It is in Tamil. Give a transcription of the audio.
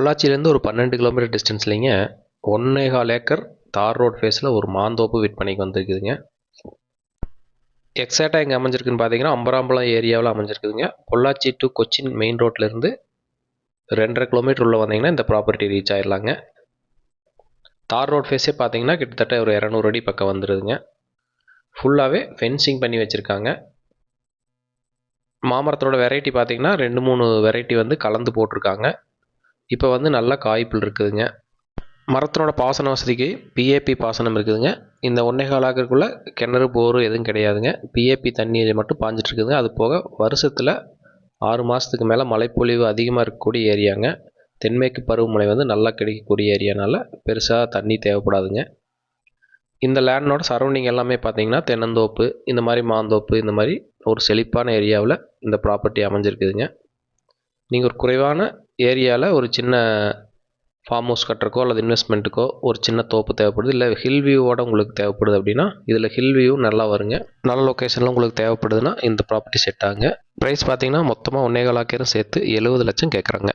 பொள்ளாச்சியிலேருந்து ஒரு பன்னெண்டு கிலோமீட்டர் டிஸ்டன்ஸ்லிங்க ஒன்னே கால் ஏக்கர் தார் ரோட் ஃபேஸில் ஒரு மாந்தோப்பு விற்பனைக்கு வந்திருக்குதுங்க. எக்ஸாக்டாக எங்கே அமைஞ்சிருக்குன்னு பார்த்தீங்கன்னா அம்பராம்பலம் ஏரியாவில் அமைஞ்சிருக்குதுங்க. பொள்ளாச்சி டு கொச்சின் மெயின் ரோட்லேருந்து ரெண்டரை கிலோமீட்டர் உள்ளே வந்தீங்கன்னா இந்த ப்ராப்பர்ட்டி ரீச் ஆயிடலாங்க தார் ரோட் ஃபேஸே பார்த்தீங்கன்னா கிட்டத்தட்ட ஒரு இரநூறு அடி பக்கம் வந்துடுதுங்க ஃபுல்லாகவே ஃபென்சிங் பண்ணி வச்சுருக்காங்க. மாமரத்தோட வெரைட்டி பார்த்தீங்கன்னா ரெண்டு மூணு வெரைட்டி வந்து கலந்து போட்டிருக்காங்க. இப்போ வந்து நல்லா காய்ப்புல் இருக்குதுங்க. மரத்தினோட பாசன வசதிக்கு பிஏபி பாசனம் இருக்குதுங்க. இந்த ஒன்றே கால் கிணறு போர் எதுவும் கிடையாதுங்க. பிஏபி தண்ணி மட்டும் பாஞ்சிட்டு இருக்குதுங்க. அது போக வருஷத்தில் ஆறு மாதத்துக்கு மேலே மழைப்பொழிவு அதிகமாக இருக்கக்கூடிய ஏரியாங்க. தென்மேற்கு பருவமழை வந்து நல்லா கிடைக்கக்கூடிய ஏரியானால பெருசாக தண்ணி தேவைப்படாதுங்க. இந்த லேண்டோட சரௌண்டிங் எல்லாமே பார்த்தீங்கன்னா தென்னந்தோப்பு இந்த மாதிரி மாந்தோப்பு இந்த மாதிரி ஒரு செழிப்பான ஏரியாவில் இந்த ப்ராப்பர்ட்டி அமைஞ்சிருக்குதுங்க. நீங்கள் ஒரு குறைவான ஏரியாவில் ஒரு சின்ன ஃபார்ம் ஹவுஸ் கட்டுறக்கோ அல்லது இன்வெஸ்ட்மெண்ட்டுக்கோ ஒரு சின்ன தோப்பு தேவைப்படுது. இல்லை ஹில் வியூவோட உங்களுக்கு தேவைப்படுது அப்படின்னா இதில் ஹில் வியூ நல்லா வருங்க. நல்ல லொக்கேஷனில் உங்களுக்கு தேவைப்படுதுன்னா இந்த ப்ராப்பர்ட்டி செட் ஆகுங்க. ப்ரைஸ் பார்த்தீங்கன்னா மொத்தமாக ஒன்றே காலாக்கேரும் சேர்த்து எழுபது லட்சம் கேட்குறாங்க